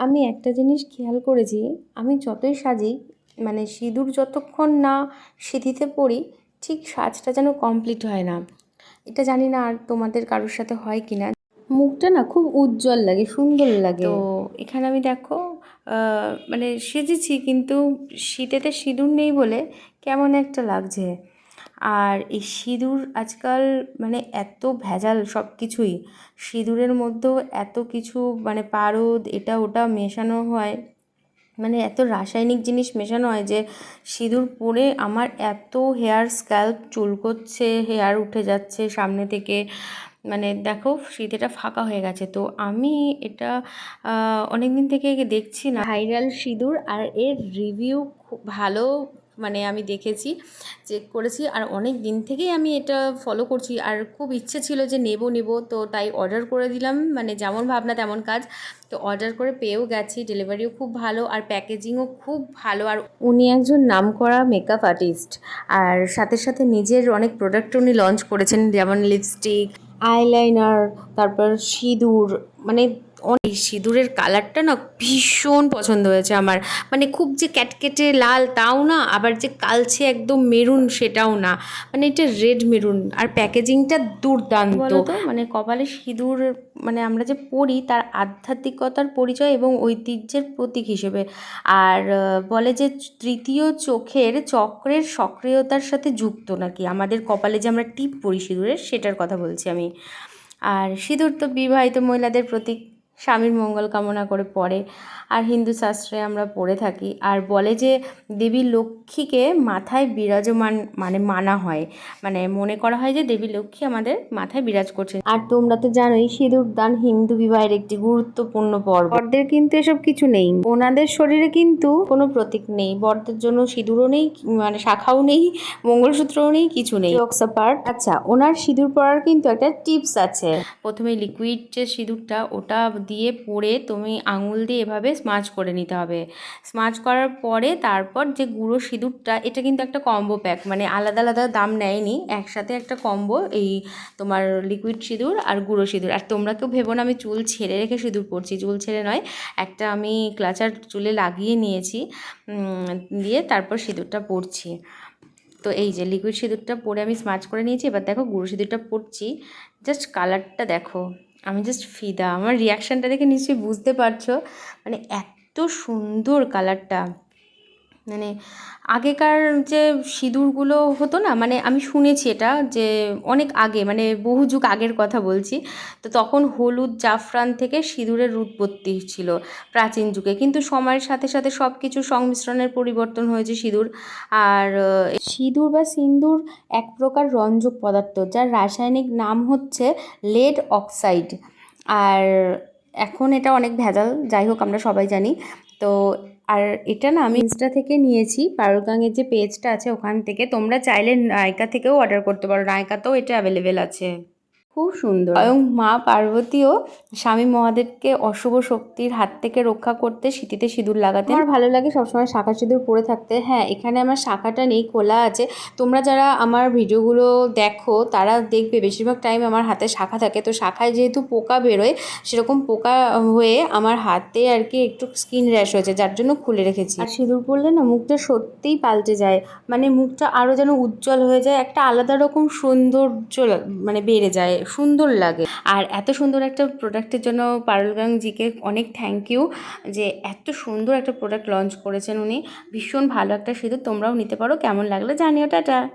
আমি একটা জিনিস খেয়াল করেছি, আমি যতই সাজি মানে সিঁদুর যতক্ষণ না সিঁথিতে পড়ি, ঠিক সাজটা যেন কমপ্লিট হয় না। এটা জানি না আর তোমাদের কারোর সাথে হয় কি না মুখটা না খুব উজ্জ্বল লাগে, সুন্দর লাগে। তো এখানে আমি দেখো মানে সেজেছি কিন্তু শীতেতে সিঁদুর নেই বলে কেমন একটা লাগছে। আর এই সিঁদুর আজকাল মানে এত ভেজাল সব কিছুই। সিঁদুরের মধ্যেও এত কিছু মানে পারদ, এটা ওটা মেশানো হয়। মানে এত রাসায়নিক জিনিস মেশানো হয় যে সিঁদুর পরে আমার এত হেয়ার স্ক্যাল্প চুলকোচ্ছে, হেয়ার উঠে যাচ্ছে সামনে থেকে। মানে দেখো সিঁথিটা ফাঁকা হয়ে গেছে। তো আমি এটা অনেক দিন থেকে দেখছি না। ভাইরাল সিঁদুর আর এর রিভিউ খুব ভালো মানে আমি দেখেছি চেক করেছি আর অনেক দিন থেকেই আমি এটা ফলো করছি। আর খুব ইচ্ছে ছিল যে নেব নেব। তো তাই অর্ডার করে দিলাম। মানে যেমন ভাবনা তেমন কাজ। তো অর্ডার করে পেয়েও গেছি। ডেলিভারিও খুব ভালো আর প্যাকেজিংও খুব ভালো। আর উনি একজন নামকরা মেকআপ আর্টিস্ট আর সাথে সাথে নিজের অনেক প্রোডাক্ট উনি লঞ্চ করেছেন। যেমন লিপস্টিক আইলাইনার তারপর সিঁদুর। মানে অনেক সিঁদুরের কালারটা না ভীষণ পছন্দ হয়েছে আমার। মানে খুব যে ক্যাটকেটে লাল তাও না, আবার যে কালছে একদম মেরুন সেটাও না। মানে এটা রেড মেরুন আর প্যাকেজিংটা দুর্দান্ত। মানে কপালে সিঁদুর মানে আমরা যে পড়ি তার আধ্যাত্মিকতার পরিচয় এবং ঐতিহ্যের প্রতীক হিসেবে। আর বলে যে তৃতীয় চোখের চক্রের সক্রিয়তার সাথে যুক্ত নাকি? আমাদের কপালে যে আমরা টিপ পরি সিঁদুরের, সেটার কথা বলছি আমি। আর সিঁদুর তো বিবাহিত মহিলাদের প্রতীক। স্বামীর মঙ্গল কামনা করে পড়ে। আর হিন্দু শাস্ত্রে আমরা পড়ে থাকি। আর বলে যে দেবী লক্ষ্মীকে মাথায় বিরাজমান মানে মানা হয়। মানে মনে করা হয় যে দেবী লক্ষ্মী আমাদের মাথায় বিরাজ করছে। আর তোমরা তো জানোই সিঁদুর দান হিন্দু বিবাহের একটি গুরুত্বপূর্ণ পর্ব। বরদের কিন্তু এসব কিছু নেই। ওনাদের শরীরে কিন্তু কোনো প্রতীক নেই। বরদের জন্য সিঁদুরও নেই মানে শাখাও নেই, মঙ্গলসূত্রও নেই, কিছু নেই। আচ্ছা ওনার সিঁদুর পরার কিন্তু একটা টিপস আছে। প্রথমে লিকুইড যে সিঁদুরটা, ওটা দিয়ে পরে তুমি আঙুল দিয়ে এভাবে স্মাচ করে নিতে হবে। স্মাচ করার পরে তারপর যে গুঁড়ো সিঁদুরটা, এটা কিন্তু একটা কম্বো প্যাক মানে আলাদা আলাদা দাম নেয়নি, একসাথে একটা কম্বো, এই তোমার লিকুইড সিঁদুর আর গুঁড়ো সিঁদুর। আর তোমরা কেউ ভেবো না, আমি চুল ছেড়ে রেখে সিঁদুর পরছি, চুল ছেড়ে নয়, একটা আমি ক্লাচার চুলে লাগিয়ে নিয়েছি দিয়ে তারপর সিঁদুরটা পরছি। তো এই যে লিকুইড সিঁদুরটা পরে আমি স্মাচ করে নিয়েছি, এবার দেখো গুঁড়ো সিঁদুরটা পরছি জাস্ট কালারটা দেখো। আমি জাস্ট ফিদা। আমার রিয়াকশানটা দেখে নিশ্চয়ই বুঝতে পারছ। মানে এত সুন্দর কালারটা মানে আগেকার যে সিঁদুরগুলো হতো না মানে আমি শুনেছি এটা যে অনেক আগে মানে বহু যুগ আগের কথা বলছি, তো তখন হলুদ জাফরান থেকে সিঁদুরের উৎপত্তি ছিল প্রাচীন যুগে। কিন্তু সময়ের সাথে সাথে সব কিছু সংমিশ্রণের পরিবর্তন হয়েছে সিঁদুর। আর সিঁদুর বা সিন্দুর এক প্রকার রঞ্জক পদার্থ, যার রাসায়নিক নাম হচ্ছে লেড অক্সাইড। আর এখন এটা অনেক ভেজাল, যাই হোক আমরা সবাই জানি। তো আর এটা না আমি ইনস্টা থেকে নিয়েছি পারুলগাঙের যে পেজটা আছে ওখান থেকে। তোমরা চাইলে নায়কা থেকেও অর্ডার করতে পারো, নায়কাতেও এটা অ্যাভেলেবেল আছে। খুব সুন্দর। এবং মা পার্বতীও স্বামী মহাদেবকে অশুভ শক্তির হাত থেকে রক্ষা করতে সিঁথিতে সিঁদুর লাগাতে আমার ভালো লাগে সবসময় শাখা সিঁদুর পরে থাকতে। হ্যাঁ এখানে আমার শাখাটা নেই খোলা আছে। তোমরা যারা আমার ভিডিওগুলো দেখো তারা দেখবে বেশিরভাগ টাইম আমার হাতে শাখা থাকে। তো শাখায় যেহেতু পোকা বেরোয় সেরকম পোকা হয়ে আমার হাতে আর কি একটু স্কিন র্যাশ হয়েছে যার জন্য খুলে রেখেছি। আর সিঁদুর পরলে না মুখটা সত্যিই পাল্টে যায়। মানে মুখটা আরও যেন উজ্জ্বল হয়ে যায় একটা আলাদা রকম সৌন্দর্য মানে বেড়ে যায়। সুন্দর লাগে। আর এত সুন্দর একটা প্রোডাক্টের জন্য পারুলগাং জিকে অনেক থ্যাংক ইউ যে এত সুন্দর একটা প্রোডাক্ট লঞ্চ করেছেন উনি। ভীষণ ভালো একটা সিঁদুর তোমরাও নিতে পারো। কেমন লাগল জানিও, টাটা!